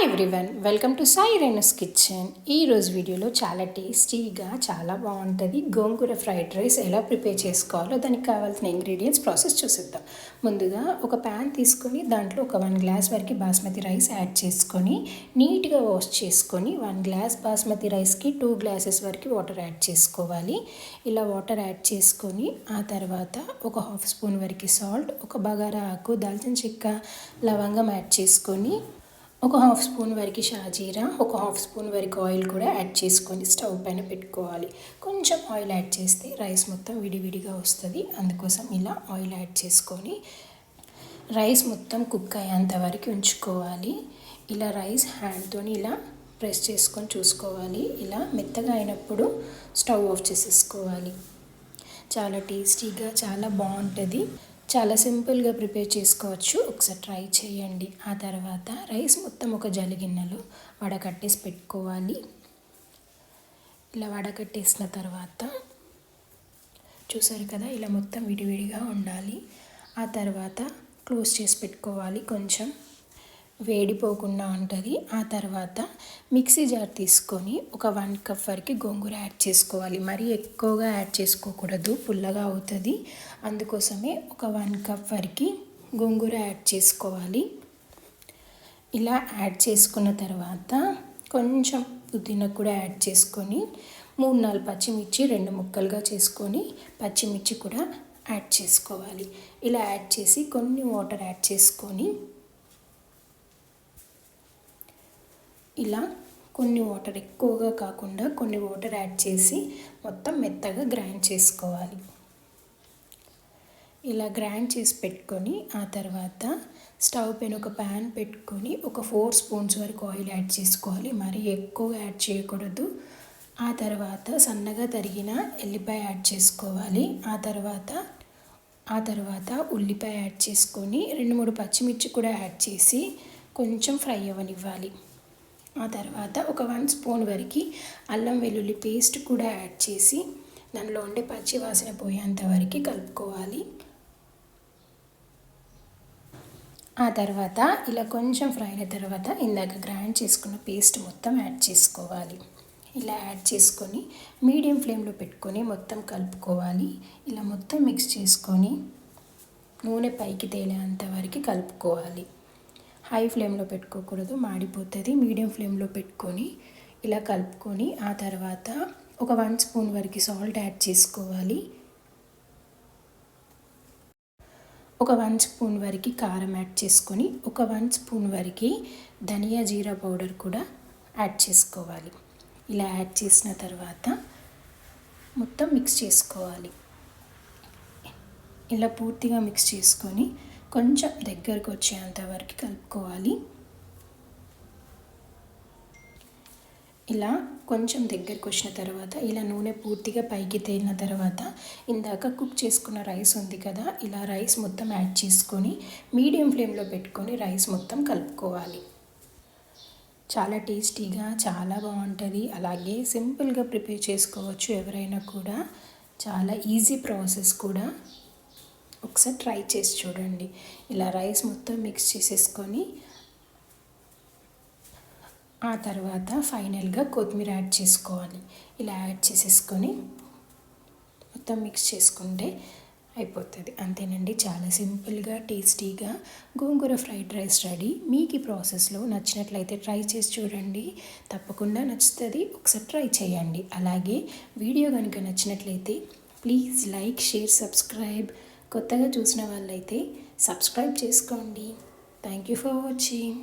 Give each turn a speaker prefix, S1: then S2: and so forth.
S1: Hi everyone welcome to Sai Renu's kitchen. ఈరోజు వీడియోలో చాలా టేస్టీగా చాలా బాగుంటుంది. గోంగూర ఫ్రైడ్ రైస్ ఎలా ప్రిపేర్ చేసుకోవాలో దానికి కావాల్సిన ఇంగ్రీడియంట్స్ ప్రాసెస్ చూసిద్దాం. ముందుగా ఒక ప్యాన్ తీసుకొని దాంట్లో ఒక వన్ గ్లాస్ వరకు బాస్మతి రైస్ యాడ్ చేసుకొని నీట్గా వాష్ చేసుకొని వన్ గ్లాస్ బాస్మతి రైస్కి టూ గ్లాసెస్ వరకు వాటర్ యాడ్ చేసుకోవాలి. ఇలా వాటర్ యాడ్ చేసుకొని ఆ తర్వాత ఒక హాఫ్ స్పూన్ వరకు సాల్ట్ ఒక బగారా ఆకు దాల్చిన చెక్క లవంగం యాడ్ చేసుకొని ఒక హాఫ్ స్పూన్ వరకు షాజీరా ఒక హాఫ్ స్పూన్ వరకు ఆయిల్ కూడా యాడ్ చేసుకొని స్టవ్ పైన పెట్టుకోవాలి. కొంచెం ఆయిల్ యాడ్ చేస్తే రైస్ మొత్తం విడివిడిగా వస్తుంది. అందుకోసం ఇలా ఆయిల్ యాడ్ చేసుకొని రైస్ మొత్తం కుక్ అయ్యేంత వరకు ఉంచుకోవాలి. ఇలా రైస్ హ్యాండ్తో ఇలా ప్రెస్ చేసుకొని చూసుకోవాలి. ఇలా మెత్తగా అయినప్పుడు స్టవ్ ఆఫ్ చేసేసుకోవాలి. చాలా టేస్టీగా చాలా బాగుంటుంది. చాలా సింపుల్గా ప్రిపేర్ చేసుకోవచ్చు. ఒకసారి ట్రై చేయండి. ఆ తర్వాత రైస్ మొత్తం ఒక జలిగిన్నెలో వడకట్టేసి పెట్టుకోవాలి. ఇలా వడకట్టేసిన తర్వాత చూసారు కదా ఇలా మొత్తం విడివిడిగా ఉండాలి. ఆ తర్వాత క్లోజ్ చేసి పెట్టుకోవాలి కొంచెం. వేడిపోకుండా ఉంటుంది. ఆ తర్వాత మిక్సీ జార్ తీసుకొని ఒక వన్ కప్ వరకు గోంగూర యాడ్ చేసుకోవాలి. మరీ ఎక్కువగా యాడ్ చేసుకోకూడదు. పుల్లగా అవుతుంది. అందుకోసమే ఒక వన్ కప్ వరకు గోంగూర యాడ్ చేసుకోవాలి. ఇలా యాడ్ చేసుకున్న తర్వాత కొంచెం పుదీనా కూడా యాడ్ చేసుకొని మూడు నాలుగు పచ్చిమిర్చి రెండు ముక్కలుగా చేసుకొని పచ్చిమిర్చి కూడా యాడ్ చేసుకోవాలి. ఇలా యాడ్ చేసి కొన్ని వాటర్ యాడ్ చేసుకొని ఇలా కొన్ని వాటర్ ఎక్కువగా కాకుండా కొన్ని వాటర్ యాడ్ చేసి మొత్తం మెత్తగా గ్రైండ్ చేసుకోవాలి. ఇలా గ్రైండ్ చేసి పెట్టుకొని ఆ తర్వాత స్టవ్ పైన ఒక ప్యాన్ పెట్టుకొని ఒక ఫోర్ స్పూన్స్ వరకు ఆయిల్ యాడ్ చేసుకోవాలి. మరీ ఎక్కువ యాడ్ చేయకూడదు. ఆ తర్వాత సన్నగా తరిగిన ఎల్లిపాయ యాడ్ చేసుకోవాలి. ఆ తర్వాత ఆ తర్వాత ఉల్లిపాయ యాడ్ చేసుకొని రెండు మూడు పచ్చిమిర్చి కూడా యాడ్ చేసి కొంచెం ఫ్రై అవ్వనివ్వాలి. ఆ తర్వాత ఒక వన్ స్పూన్ వరకు అల్లం వెల్లుల్లి పేస్ట్ కూడా యాడ్ చేసి దానిలో ఉండే పచ్చి వాసన పోయేంత వరకు కలుపుకోవాలి. ఆ తర్వాత ఇలా కొంచెం ఫ్రై అయిన తర్వాత ఇందాక గ్రైండ్ చేసుకున్న పేస్ట్ మొత్తం యాడ్ చేసుకోవాలి. ఇలా యాడ్ చేసుకొని మీడియం ఫ్లేమ్లో పెట్టుకొని మొత్తం కలుపుకోవాలి. ఇలా మొత్తం మిక్స్ చేసుకొని నూనె పైకి తేలేంత వరకు కలుపుకోవాలి. హై ఫ్లేమ్లో పెట్టుకోకూడదు మాడిపోతుంది. మీడియం ఫ్లేమ్లో పెట్టుకొని ఇలా కలుపుకొని ఆ తర్వాత ఒక వన్ స్పూన్ వరకు సాల్ట్ యాడ్ చేసుకోవాలి. ఒక వన్ స్పూన్ వరకు కారం యాడ్ చేసుకొని ఒక వన్ స్పూన్ వరకు ధనియా జీరా పౌడర్ కూడా యాడ్ చేసుకోవాలి. ఇలా యాడ్ చేసిన తర్వాత మొత్తం మిక్స్ చేసుకోవాలి. ఇలా పూర్తిగా మిక్స్ చేసుకొని కొంచెం దగ్గరకు వచ్చేంత వరకు కలుపుకోవాలి. ఇలా కొంచెం దగ్గరకు వచ్చిన తర్వాత ఇలా నూనె పూర్తిగా పైకి తేలిన తర్వాత ఇందాక కుక్ చేసుకున్న రైస్ ఉంది కదా ఇలా రైస్ మొత్తం యాడ్ చేసుకొని మీడియం ఫ్లేమ్లో పెట్టుకొని రైస్ మొత్తం కలుపుకోవాలి. చాలా టేస్టీగా చాలా బాగుంటుంది. అలాగే సింపుల్గా ప్రిపేర్ చేసుకోవచ్చు ఎవరైనా కూడా. చాలా ఈజీ ప్రాసెస్ కూడా. ఒకసారి ట్రై చేసి చూడండి. ఇలా రైస్ మొత్తం మిక్స్ చేసేసుకొని ఆ తర్వాత ఫైనల్గా కొత్తిమీర యాడ్ చేసుకోవాలి. ఇలా యాడ్ చేసేసుకొని మొత్తం మిక్స్ చేసుకుంటే అయిపోతుంది. అంతేనండి. చాలా సింపుల్గా టేస్టీగా గోంగూర ఫ్రైడ్ రైస్ రెడీ మీకు ఈ ప్రాసెస్లో నచ్చినట్లయితే ట్రై చేసి చూడండి. తప్పకుండా నచ్చుతుంది. ఒకసారి ట్రై చేయండి. అలాగే వీడియో కనుక నచ్చినట్లయితే ప్లీజ్ లైక్ షేర్ సబ్స్క్రైబ్ కొత్తగా చూసిన వాళ్ళైతే సబ్స్క్రైబ్ చేసుకోండి. Thank you for watching